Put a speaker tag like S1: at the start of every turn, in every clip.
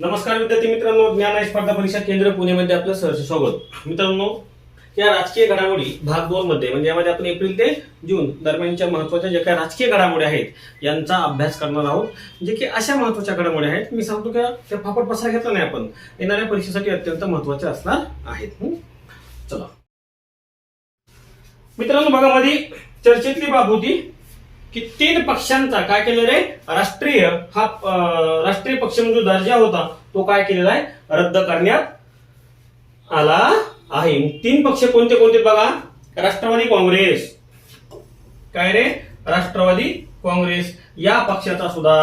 S1: नमस्कार विद्यार्थी मित्रांनो ज्ञान आणि स्पर्धा परीक्षा केंद्र पुणेमध्ये आपलं सहर्ष स्वागत. मित्रांनो या राजकीय घडामोडी भाग दोन मध्ये म्हणजे यामध्ये आपण एप्रिल ते जून दरम्यानच्या महत्त्वाच्या ज्या काही राजकीय घडामोडी आहेत यांचा अभ्यास करणार आहोत. जे की अशा महत्त्वाच्या घडामोडी आहेत मी सांगतो का त्या फापट पसार घेतला नाही आपण. येणाऱ्या परीक्षेसाठी अत्यंत महत्त्वाचे असणार आहेत. चला. मित्रांनो भागामध्ये चर्चेतली बाब होती. की तीन पक्षांचा काय केलेला आहे? राष्ट्रीय हा राष्ट्रीय पक्ष म्हणजे जो दर्जा होता तो काय केलेला आहे? रद्द करण्यात आला आहे. तीन पक्ष कोणते कोणते बघा? राष्ट्रवादी काँग्रेस. काय रे? राष्ट्रवादी काँग्रेस. या पक्षाचा सुद्धा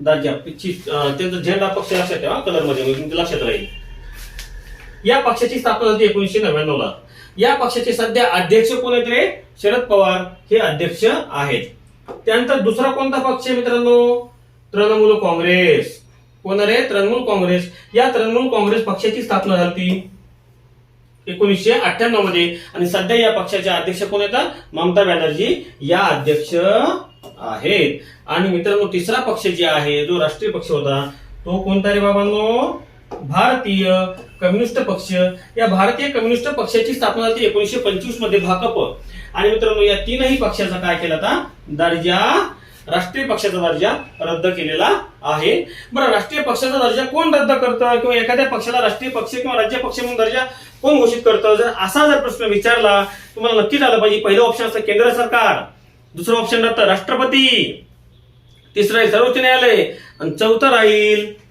S1: दर्जा त्यांचा झेंडा पक्ष लक्षात ठेवा कलरमध्ये म्हणजे तुमच्या लक्षात राहील. या पक्षाची स्थापना झाली एकोणीशे नव्याण्णव ला या पक्षाचे सध्या अध्यक्ष कोण आहेत रे? शरद पवार हे अध्यक्ष आहेत. त्यानंतर दुसरा कोणता पक्ष आहे मित्रांनो? तृणमूल काँग्रेस. कोण रे? तृणमूल काँग्रेस. या तृणमूल काँग्रेस पक्षाची स्थापना झाली एकोणीसशे अठ्ठ्याण्णवमध्ये. आणि सध्या या पक्षाच्या अध्यक्ष कोण येतात? ममता बॅनर्जी या अध्यक्ष आहेत. आणि मित्रांनो तिसरा पक्ष जे आहे जो राष्ट्रीय पक्ष होता तो कोणता रे बाबांनो? भारतीय कम्युनिस्ट पक्ष या भारतीय कम्युनिस्ट पक्षाची स्थापना झाली एकोणीशे पंचवीसमध्ये भाकप. आणि मित्रांनो या तीनही पक्षाचा काय केला होता दर्जा राष्ट्रीय पक्षाचा दर्जा रद्द केलेला आहे. बरं राष्ट्रीय पक्षाचा दर्जा कोण रद्द करतं? किंवा एखाद्या पक्षाला राष्ट्रीय पक्ष किंवा राज्य पक्ष म्हणून दर्जा कोण घोषित करतं? जर असा जर प्रश्न विचारला तुम्हाला नक्कीच आलं पाहिजे. पहिलं ऑप्शन असतं केंद्र सरकार. दुसरं ऑप्शन राहतं राष्ट्रपती. तिसरं आहे सर्वोच्च न्यायालय. आणि चौथं राहील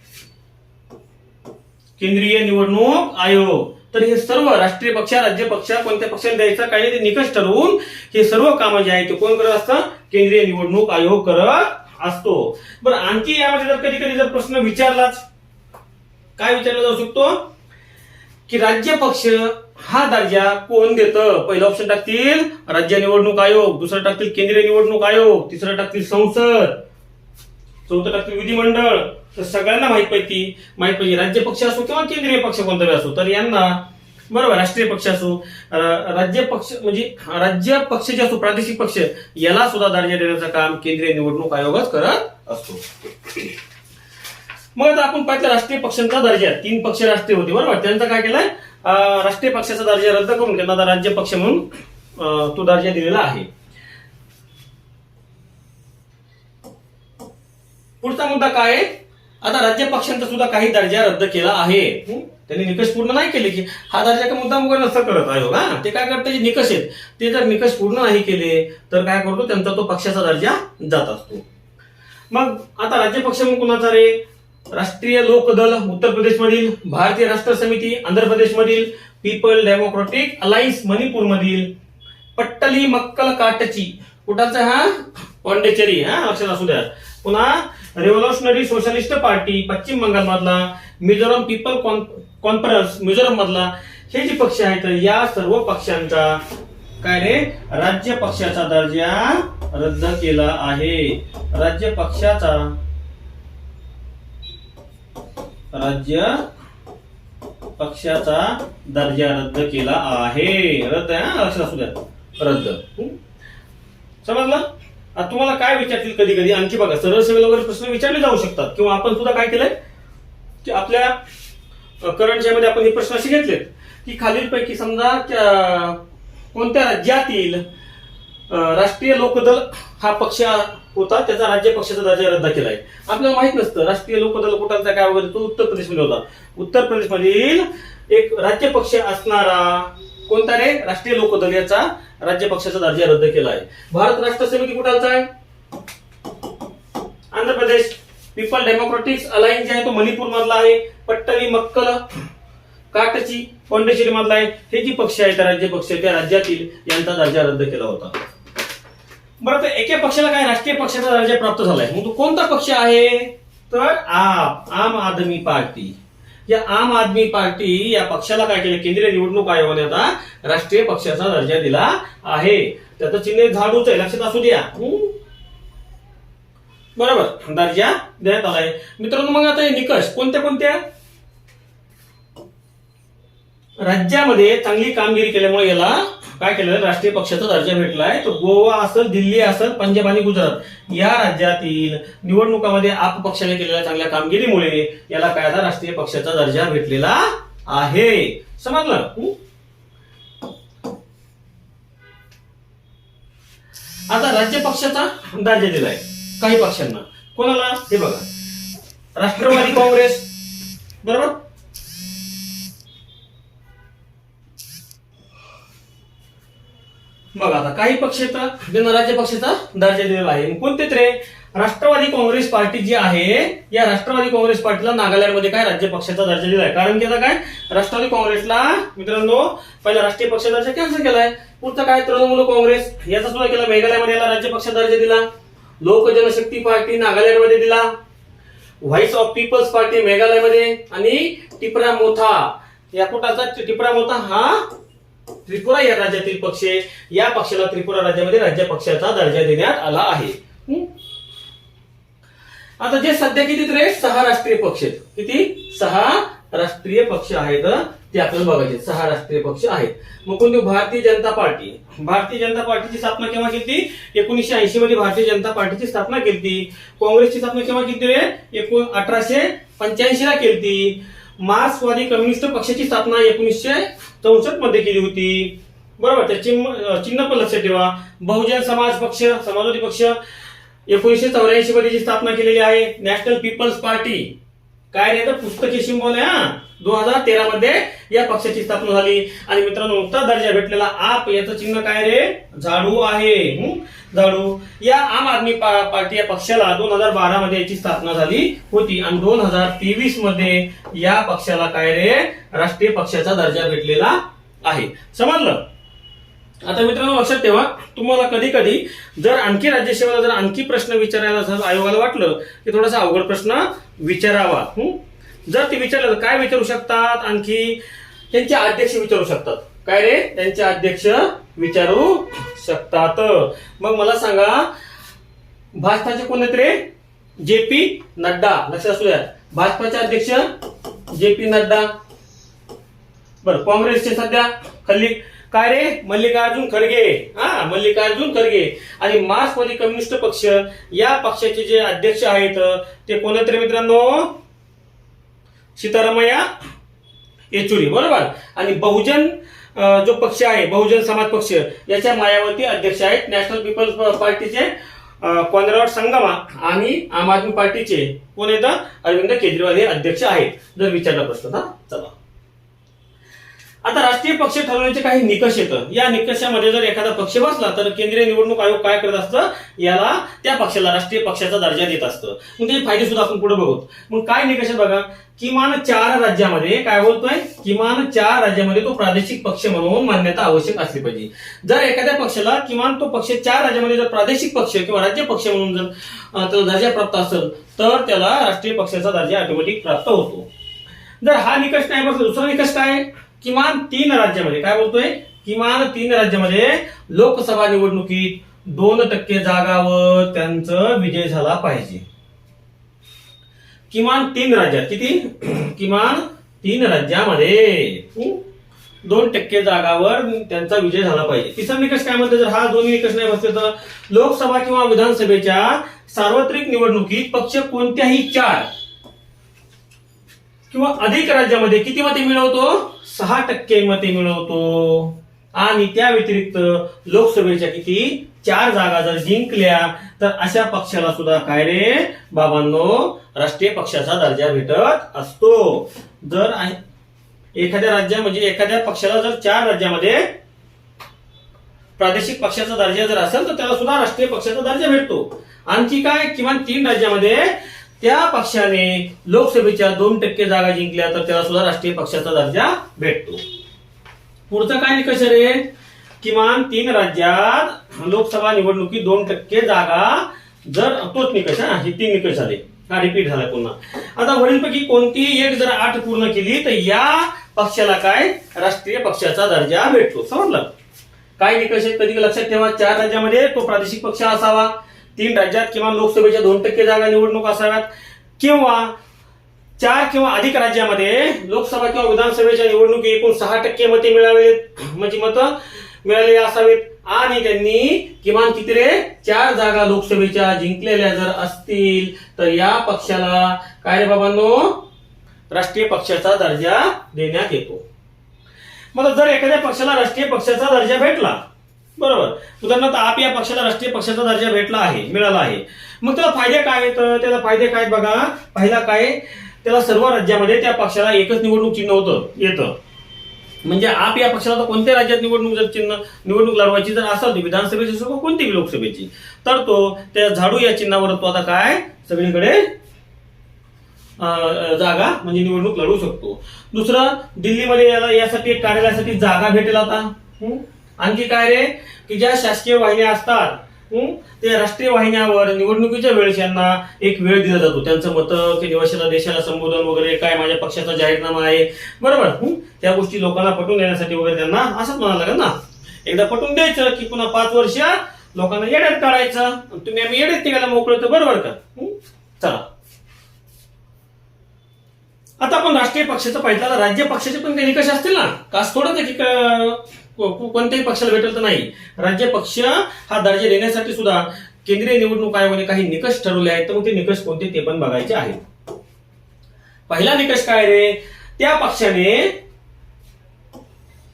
S1: केंद्रीय निवडणूक आयोग. तर हे सर्व राष्ट्रीय पक्ष राज्य पक्ष कोणत्या पक्षाला द्यायचा काही नाही ते निकष ठरवून हे सर्व कामं जे आहेत ते कोण करत असतं? केंद्रीय निवडणूक आयोग करत असतो. बरं आणखी यामध्ये जर कधी कधी जर प्रश्न विचारलाच काय विचारला जाऊ शकतो? की राज्य पक्ष हा दर्जा कोण देतं? पहिलं ऑप्शन टाकतील राज्य निवडणूक आयोग दुसरं टाकतील केंद्रीय निवडणूक आयोग तिसरं टाकतील संसद. चौथं टाकतील विधिमंडळ तर सगळ्यांना माहीत पाहिजे माहीत पाहिजे राज्य पक्ष असो किंवा केंद्रीय पक्ष कोणता असो तर यांना बरोबर राष्ट्रीय पक्ष असो राज्य पक्ष म्हणजे राज्य पक्ष जे असो प्रादेशिक पक्ष याला सुद्धा दर्जा देण्याचं काम केंद्रीय निवडणूक आयोगच करत असतो. मग आता आपण पाहिलं राष्ट्रीय पक्षांचा दर्जा. तीन पक्ष राष्ट्रीय होते बरोबर? त्यांचा काय केलाय? राष्ट्रीय पक्षाचा दर्जा रद्द करून त्यांना राज्य पक्ष म्हणून तो दर्जा दिलेला आहे. पुढचा मुद्दा काय आहे? आता राज्य पक्षांचा सुद्धा काही दर्जा रद्द केला आहे. हं? त्यांनी निकष पूर्ण नाही केले की. हा दर्जा का मुद्दा वगैरे नसतं करत आयोग हा ते काय करते जे निकष आहेत ते जर निकष पूर्ण नाही केले तर काय करतो? त्यांचा तो पक्षाचा दर्जा जात असतो. मग आता राज्य पक्ष म्हणून कुणाचा रे? राष्ट्रीय लोकदल उत्तर प्रदेशमधील भारतीय राष्ट्र समिती आंध्र प्रदेशमधील पीपल डेमोक्रेटिक अलायन्स मणिपूर मधील पट्टली मक्कल काटची कुठाचा हा? पॉंडेचेरी हा? लक्षात असू द्या. पुन्हा रेव्होल्युशनरी सोशलिस्ट पार्टी पश्चिम बंगाल मधला मिझोरम पीपल कॉन्फरन्स मिझोरम मधला हे जे पक्ष आहेत या सर्व पक्षांचा काय रे? राज्य पक्षाचा दर्जा रद्द केला आहे. राज्य पक्षाचा राज्य पक्षाचा दर्जा रद्द केला आहे. रद्द आहे लक्षात असू द्या. रद्द. समजलं? आता तुम्हाला काय विचारतील कधी कधी आणखी बघा सरळ सेवेला वगैरे प्रश्न विचारले जाऊ शकतात. किंवा आपण सुद्धा काय केलंय? की आपल्या करंट आपण हे प्रश्न असे घेतलेत की खालीलपैकी समजा त्या- कोणत्या राज्यातील राष्ट्रीय लोकदल हा पक्ष होता त्याचा राज्य पक्षाचा दर्जा रद्द केलाय. आपल्याला माहीत नसतं राष्ट्रीय लोकदल कुठाचा काय वगैरे तो उत्तर प्रदेशमध्ये होता. उत्तर प्रदेशमधील एक राज्य पक्ष असणारा कोणता रे? राष्ट्रीय लोकदल याचा राज्य पक्षाचा दर्जा रद्द केला आहे भारत राष्ट्र समिती कुठालचा आहे? Andhra Pradesh. People democratics alliance जे आहे तो मणिपूर मधला आहे. पट्टवी मक्कल काटची पॉंडेचेरी मधला आहे. हे जी पक्ष आहेत राज्य पक्ष त्या राज्यातील यांचा दर्जा रद्द केला होता. बरं तर एके पक्षाला काय राष्ट्रीय पक्षाचा दर्जा प्राप्त झालाय? मग तो कोणता पक्ष आहे? तर आप आम आदमी पार्टी. या आम आदमी पार्टी या पक्षाला काय केलं? केंद्रीय निवडणूक आयोगाने आता राष्ट्रीय पक्षाचा दर्जा दिला आहे. त्याचं चिन्ह झाडूच आहे लक्षात असू द्या. बरोबर? दर्जा देण्यात आलाय. मित्रांनो मग आता हे निकष कोणत्या कोणत्या राज्यामध्ये चांगली कामगिरी केल्यामुळे याला काय केलं राष्ट्रीय पक्षाचा दर्जा भेटलाय. तर गोवा असेल दिल्ली असेल पंजाब आणि गुजरात या राज्यातील निवडणुकामध्ये आप पक्षाने केलेल्या चांगल्या कामगिरीमुळे याला काय आता राष्ट्रीय पक्षाचा दर्जा भेटलेला आहे. समजलं? आता राज्य पक्षाचा दर्जा दिलाय. काही पक्षांना. कोणाला? हे बघा. राष्ट्रवादी काँग्रेस. बरोबर? बघा आता काही पक्ष आहेत, त्यांना राज्य पक्षाचा दर्जा दिलेला आहे. मग कोणते तरी राष्ट्रवादी काँग्रेस पार्टी जी आहे या राष्ट्रवादी काँग्रेस पार्टीला नागालँडमध्ये काय राज्य पक्षाचा दर्जा दिलाय कारण की आता काय? राष्ट्रवादी काँग्रेसला मित्रांनो पहिला राष्ट्रीय पक्ष दर्जा कॅन्सल केलाय. पुढचा काय? तृणमूल काँग्रेस याचा सुद्धा केला मेघालयमध्ये याला राज्य पक्षाचा दर्जा दिला. लोक जनशक्ती पार्टी नागालँडमध्ये दिला. व्हॉइस ऑफ पीपल्स पार्टी मेघालयमध्ये. आणि टिपरा मोथा या कुटाचा टिपरा मोथा हा त्रिपुरा या राज्यातील पक्ष. या पक्षाला त्रिपुरा राज्यामध्ये राज्य पक्षाचा दर्जा देण्यात आला आहे? आता जे सध्या किती तरी सहा राष्ट्रीय पक्ष आहेत. किती? सहा राष्ट्रीय पक्ष आहेत. ते आपल्याला बघायचे सहा राष्ट्रीय पक्ष आहेत. मग कोणती? भारतीय जनता पार्टी. भारतीय जनता पार्टीची स्थापना केव्हा केली एकोणीसशे ऐंशी मध्ये भारतीय जनता पार्टीची स्थापना केली काँग्रेसची स्थापना केव्हा केली रे? अठराशे पंच्याऐंशी ला केली मार्क्सवादी कम्युनिस्ट पक्षाची स्थापना एकोणीसशे चौसष्टमध्ये केली होती. बरोबर त्या चिन्ह चिन्ह पण लक्षात ठेवा. बहुजन समाज पक्ष समाजवादी पक्ष एकोणीसशे चौऱ्याऐंशी मध्ये जी स्थापना केलेली आहे नॅशनल पीपल्स पार्टी. काय नाही तर पुस्तकी शिंबोल आहे हा? दोन हजार तेरा मध्ये या पक्षाची स्थापना झाली. आणि मित्रांनो नुकता दर्जा भेटलेला आप याचं चिन्ह काय रे? झाडू आहे. झाडू. या आम आदमी पा- पार्टी या पक्षाला दोन हजार बारा मध्ये याची स्थापना झाली होती. आणि दोन हजार तेवीसमध्ये या पक्षाला काय रे? राष्ट्रीय पक्षाचा दर्जा भेटलेला आहे. समजलं? आता मित्रांनो लक्षात ठेवा तुम्हाला कधी कधी जर आणखी राज्यसेवेला जर आणखी प्रश्न विचारायला जर आयोगाला वाटलं की थोडासा अवघड प्रश्न विचारावा. जर ते विचारलं तर काय विचारू शकतात आणखी? त्यांचे अध्यक्ष विचारू शकतात. काय रे? त्यांचे अध्यक्ष विचारू शकतात. मग मला सांगा भाजपाचे कोण आहेत रे? J P Nadda. लक्षात असू द्या. भाजपाचे अध्यक्ष जे पी नड्डा. बरं काँग्रेसचे सध्या खल्ली काय रे? मल्लिकार्जुन खरगे. हा मल्लिकार्जुन खरगे. आणि मार्क्सवादी कम्युनिस्ट पक्ष या पक्षाचे जे अध्यक्ष आहेत ते कोणत्या मित्रांनो? सीतारामया येचुरी बरोबर? आणि बहुजन जो पक्ष आहे बहुजन समाज पक्ष याच्या मायावती अध्यक्ष आहेत नॅशनल पीपल्स पार्टीचे अं, संगमा आणि आम आदमी पार्टीचे कोण येतं अरविंद केजरीवाल हे अध्यक्ष आहेत. जर विचारला प्रश्न हा चला. आता राष्ट्रीय पक्ष ठरवण्याचे काही निकष येतं. या निकषामध्ये जर एखादा पक्ष बसला तर केंद्रीय निवडणूक आयोग काय करत असतं? याला त्या पक्षाला राष्ट्रीय पक्षाचा दर्जा देत असतं. मग त्याचे फायदे सुद्धा आपण पुढे बघू. मग काय निकष बघा? किमान चार राज्यामध्ये काय बोलतोय? किमान चार राज्यामध्ये तो प्रादेशिक पक्ष म्हणून मान्यता आवश्यक असली पाहिजे. जर एखाद्या पक्षाला किमान तो पक्ष चार राज्यामध्ये जर प्रादेशिक पक्ष किंवा राज्य पक्ष म्हणून जर दर्जा प्राप्त असेल तर त्याला राष्ट्रीय पक्षाचा दर्जा ऑटोमॅटिक प्राप्त होतो. जर हा निकष नाही बसला दुसरा निकष काय? किमान तीन राज्यामध्ये. काय बोलतोय? किमान तीन राज्यामध्ये लोकसभा निवडणुकीत दोन टक्के जागावर त्यांचं विजय झाला पाहिजे. किमान तीन राज्यात. किती? किमान तीन राज्यामध्ये दोन टक्के जागावर त्यांचा विजय झाला पाहिजे. तिसरा निकष काय म्हणतो जर हा दोन्ही निकष नाही बसले तर लोकसभा किंवा विधानसभेच्या सार्वत्रिक निवडणुकीत पक्ष कोणत्याही चार किंवा अधिक राज्यामध्ये किती मते मिळवतो? सहा टक्के मते मिळवतो. आणि त्या व्यतिरिक्त लोकसभेच्या किती? चार जागा जर जिंकल्या तर अशा पक्षाला सुद्धा काय रे? बाबांनो राष्ट्रीय पक्षाचा दर्जा भेटत असतो. जर एखाद्या राज्यामध्ये म्हणजे एखाद्या पक्षाला जर चार राज्यामध्ये प्रादेशिक पक्षाचा दर्जा जर असेल तर त्याला सुद्धा राष्ट्रीय पक्षाचा दर्जा भेटतो. आणखी काय? किमान तीन राज्यामध्ये त्या पक्षाने लोकसभेच्या दोन टक्के जागा जिंकल्या तर त्याला सुद्धा राष्ट्रीय पक्षाचा दर्जा भेटतो. पुढचा काय निकष रे? किमान तीन राज्यात लोकसभा निवडणुकीत दोन टक्के जागा जर तोच निकष हा हे तीन निकष झाले हा रिपीट झाला पुन्हा. आता वरीलपैकी कोणतीही एक जर आठ पूर्ण केली तर या पक्षाला काय? राष्ट्रीय पक्षाचा दर्जा भेटतो. समजलं? काय निकष आहेत कधी? लक्षात ठेवा चार राज्यामध्ये तो प्रादेशिक पक्ष असावा. तीन राज्यात किमान लोकसभेच्या दोन टक्के जागा निवडणूक असाव्यात किंवा चार किंवा अधिक राज्यामध्ये लोकसभा किंवा विधानसभेच्या निवडणुकी एकूण सहा टक्के मते मिळावेत म्हणजे मतं मिळालेले असावेत. आणि त्यांनी किमान किती रे चार जागा लोकसभेच्या जिंकलेल्या जर असतील तर या पक्षाला काय रे बाबांनो? राष्ट्रीय पक्षाचा दर्जा देण्यात येतो. मग जर एखाद्या पक्षाला राष्ट्रीय पक्षाचा दर्जा भेटला बरोबर. उदाहरणार्थ आप या पक्षाला राष्ट्रीय पक्षाचा दर्जा भेटला आहे मिळाला आहे. मग त्याला फायदे काय आहेत? त्याला फायदे काय आहेत बघा. पहिला काय? त्याला सर्व राज्यामध्ये त्या पक्षाला एकच निवडणूक चिन्ह होतं येतं. म्हणजे आप या पक्षाला तर कोणत्या राज्यात निवडणूक जर चिन्ह निवडणूक लढवायची जर असेल विधानसभेची असो कोणती लोकसभेची तर तो त्या झाडू या चिन्हावर तो आता काय? सगळीकडे जागा म्हणजे निवडणूक लढवू शकतो. दुसरं दिल्लीमध्ये याला यासाठी एक कार्यालयासाठी जागा भेटेल आता. आणखी काय रे? की ज्या शासकीय वाहिन्या असतात ते राष्ट्रीय वाहिन्यावर निवडणुकीच्या वेळेस यांना एक वेळ दिला जातो. त्यांचं मतं की निवाशाला देशाला संबोधन वगैरे काय माझ्या पक्षाचा जाहीरनामा आहे. बरोबर त्या गोष्टी लोकांना पटवून देण्यासाठी वगैरे त्यांना असंच म्हणावं लागेल ना? एकदा पटवून द्यायचं की पुन्हा पाच वर्ष लोकांना येड्यात काढायचं. तुम्ही आम्ही येड्यात निघायला मोकळं तर बरोबर का? चला. आता आपण राष्ट्रीय पक्षाचं पाहिजे राज्य पक्षाचे पण काही निकष असतील ना? कास थोडं की कोणत्याही पक्षाला भेटेल तर नाही. राज्य पक्ष हा दर्जा देण्यासाठी सुद्धा केंद्रीय निवडणूक आयोगाने काही निकष ठरवले आहेत. तर मग ते निकष कोणते ते पण बघायचे आहेत. पहिला निकष काय रे? त्या पक्षाने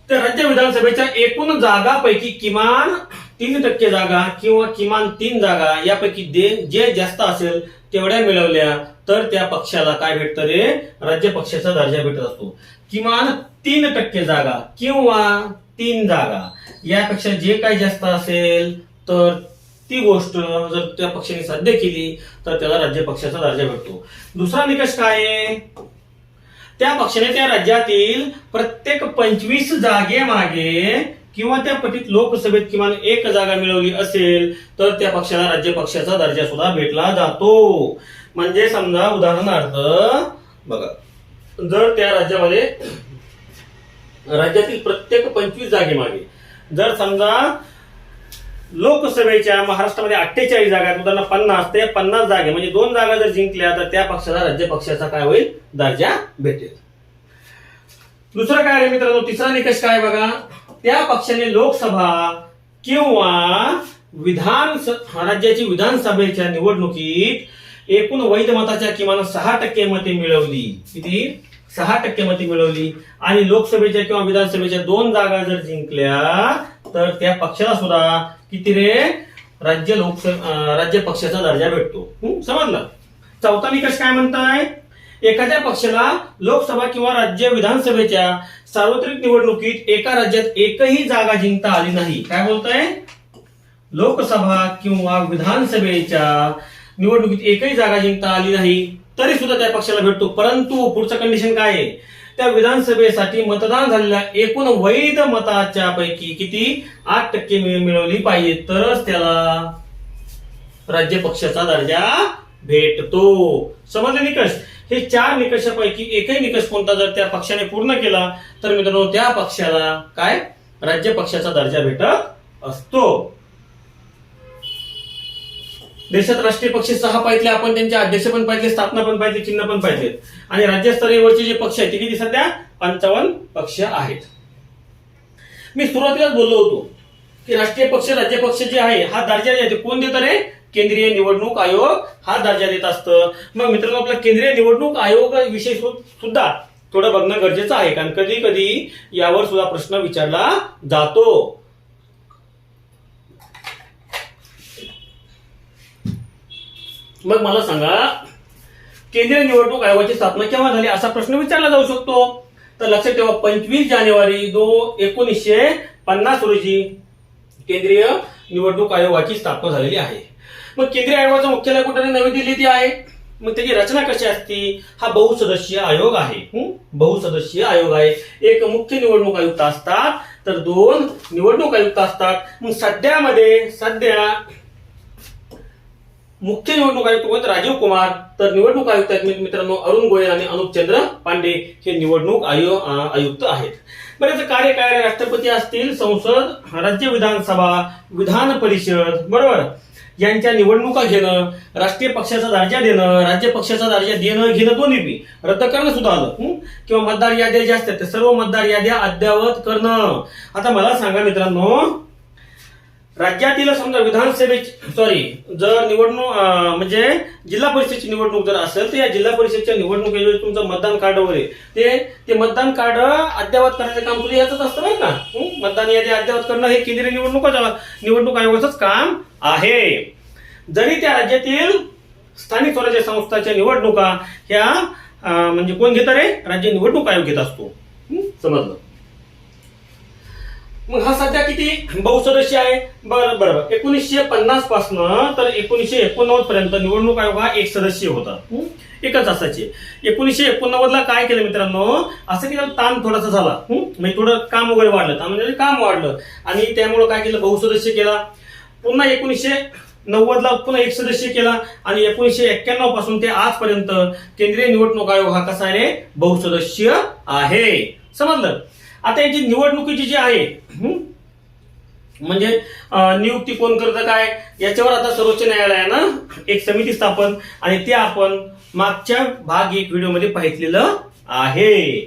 S1: त्या राज्य विधानसभेच्या एकूण जागापैकी किमान तीन टक्के जागा किंवा किमान तीन जागा यापैकी जे जास्त असेल तेवढ्या मिळवल्या तर त्या पक्षाला काय भेटतं रे? राज्य पक्षाचा दर्जा भेटत असतो. किमान तीन टक्के जागा किंवा तीन जागा. यापेक्षा जे काही जास्त असेल तर ती गोष्ट जर त्या पक्षाने साध्य केली तर त्याला राज्य पक्षाचा दर्जा भेटतो. दुसरा निकष काय आहे? त्या पक्षाने त्या राज्यातील प्रत्येक पंचवीस जागेमागे किंवा त्या पटीत लोकसभेत किमान एक जागा मिळवली असेल तर त्या पक्षाला राज्य पक्षाचा दर्जा सुद्धा भेटला जातो. म्हणजे समजा उदाहरणार्थ बघा जर त्या राज्यामध्ये राज्यातील प्रत्येक पंचवीस जागेमागे जर समजा लोकसभेच्या महाराष्ट्रामध्ये अठ्ठेचाळीस जागा आहेत उदाहरण पन्नास ते पन्नास जागे म्हणजे दोन जागा जर जिंकल्या तर त्या पक्षाला राज्य पक्षाचा काय होईल? दर्जा भेटेल. दुसरं काय रे मित्रांनो तिसरा निकष काय बघा? त्या पक्षाने लोकसभा किंवा विधान राज्याची विधानसभेच्या निवडणुकीत एकूण वैध मताच्या किमान सहा टक्के मते मिळवली. किती? सहा टक्के मते मिळवली. आणि लोकसभेच्या किंवा विधानसभेच्या दोन जागा जर जिंकल्या तर त्या पक्षाला सुद्धा किती रे? राज्य लोकसभा राज्य पक्षाचा दर्जा भेटतो. समजलं? चौथा निकष काय म्हणताय? एखाद्या पक्षाला लोकसभा किंवा राज्य विधानसभेच्या सार्वत्रिक निवडणुकीत एका राज्यात एकही जागा जिंकता आली नाही. काय बोलताय? लोकसभा किंवा विधानसभेच्या निवडणुकीत एकही जागा जिंकता आली नाही. तरी सुद्धा त्या पक्षाला भेटतो. परंतु पुढचं कंडिशन काय आहे? त्या विधानसभेसाठी मतदान झालेल्या एकूण वैध मताच्या पैकी किती? आठ टक्के मिळवली पाहिजे. तरच त्याला राज्य पक्षाचा दर्जा भेटतो. समजले निकष. हे चार निकषापैकी एकही निकष कोणता जर त्या पक्षाने पूर्ण केला तर मित्रांनो त्या पक्षाला काय? राज्य पक्षाचा दर्जा भेटत असतो. देशात राष्ट्रीय पक्ष सहा पाहिजे आपण त्यांचे अध्यक्ष पण पाहिजे स्थापना पण पाहिजे चिन्ह पण पाहिजेत आणि राज्यस्तरीयवरचे जे पक्ष आहेत ते किती सध्या? पंचावन्न पक्ष आहेत. मी सुरुवातीलाच बोललो होतो की राष्ट्रीय पक्ष राज्य पक्ष जे आहे हा दर्जा जे आहे. कोण देत रे? केंद्रीय निवडणूक आयोग हा दर्जा देत असतं. मग मित्रांनो आपला केंद्रीय निवडणूक आयोग विषय सुद्धा थोडं बघणं गरजेचं आहे. कारण कधी कधी यावर सुद्धा प्रश्न विचारला जातो. मग मला सांगा केंद्रीय निवडणूक आयोगाची स्थापना केव्हा झाली असा प्रश्न विचारला जाऊ शकतो. तर लक्षात ठेवा पंचवीस जानेवारी दो एकोणीसशे पन्नास रोजी केंद्रीय निवडणूक आयोगाची स्थापना झालेली आहे. मग केंद्रीय आयोगाचं मुख्यालय कुठे नवी दिल्लीत आहे. मग त्याची रचना कशी असते? हा बहुसदस्यीय आयोग आहे. बहुसदस्यीय आयोग आहे. एक मुख्य निवडणूक आयुक्त असतात तर दोन निवडणूक आयुक्त असतात. मग सध्यामध्ये सध्या मुख्य निवडणूक आयुक्त कोण राजीव कुमार. तर निवडणूक आयुक्त आहेत मित्रांनो अरुण गोयल आणि अनुप चंद्र पांडे हे निवडणूक आयोग आयुक्त आहेत. बरेच कार्यकारी कार्य काय राष्ट्रपती असतील संसद राज्य विधानसभा विधान परिषद बरोबर? यांच्या निवडणुका घेणं राष्ट्रीय पक्षाचा दर्जा देणं राज्य पक्षाचा दर्जा देणं घेणं दोन्ही बी. रद्द करणं सुद्धा आलं किंवा मतदार याद्या ज्या असतात त्या सर्व मतदार याद्या अद्यावत करणं. आता मला सांगा मित्रांनो राज्यातील समजा विधानसभेची सॉरी जर निवडणूक म्हणजे जिल्हा परिषदेची निवडणूक जर असेल तर या जिल्हा परिषदेच्या निवडणुकीमध्ये तुमचं मतदान कार्ड वगैरे ते ते मतदान कार्ड अद्यावत करण्याचं काम तुझं याच असतं नाही का? मतदान यादी अद्यावत करणं हे केंद्रीय निवडणूक निवडणूक आयोगाचंच काम आहे. जरी त्या राज्यातील स्थानिक स्वराज्य संस्थाच्या निवडणुका ह्या म्हणजे कोण घेतं रे? राज्य निवडणूक आयोग घेत असतो. समजलं? मग हा सध्या किती? बहुसदस्य आहे. बरं बरं एकोणीसशे पन्नास पासनं तर एकोणीसशे एकोणनव्वद पर्यंत निवडणूक आयोग हा एक सदस्य होता. एकच असायचे. एकोणीसशे एकोणनव्वद ला काय केलं मित्रांनो? असं की ताण थोडासा झाला. म्हणजे थोडं काम वगैरे वाढलं. म्हणजे काम वाढलं. आणि त्यामुळे काय केलं? बहुसदस्य केला. पुन्हा एकोणीसशे नव्वद ला पुन्हा एक सदस्य केला. आणि एकोणीसशे एक्क्याण्णवपासून ते आजपर्यंत केंद्रीय निवडणूक आयोग हा कसा आहे? बहुसदस्य आहे. समजलं? आता याची निवडणुकीची जी आहे म्हणजे नियुक्ती कोण करतं काय? याच्यावर आता सर्वोच्च न्यायालयानं एक समिती स्थापन आणि ते आपण मागच्या भाग एक व्हिडिओमध्ये पाहितलेलं आहे.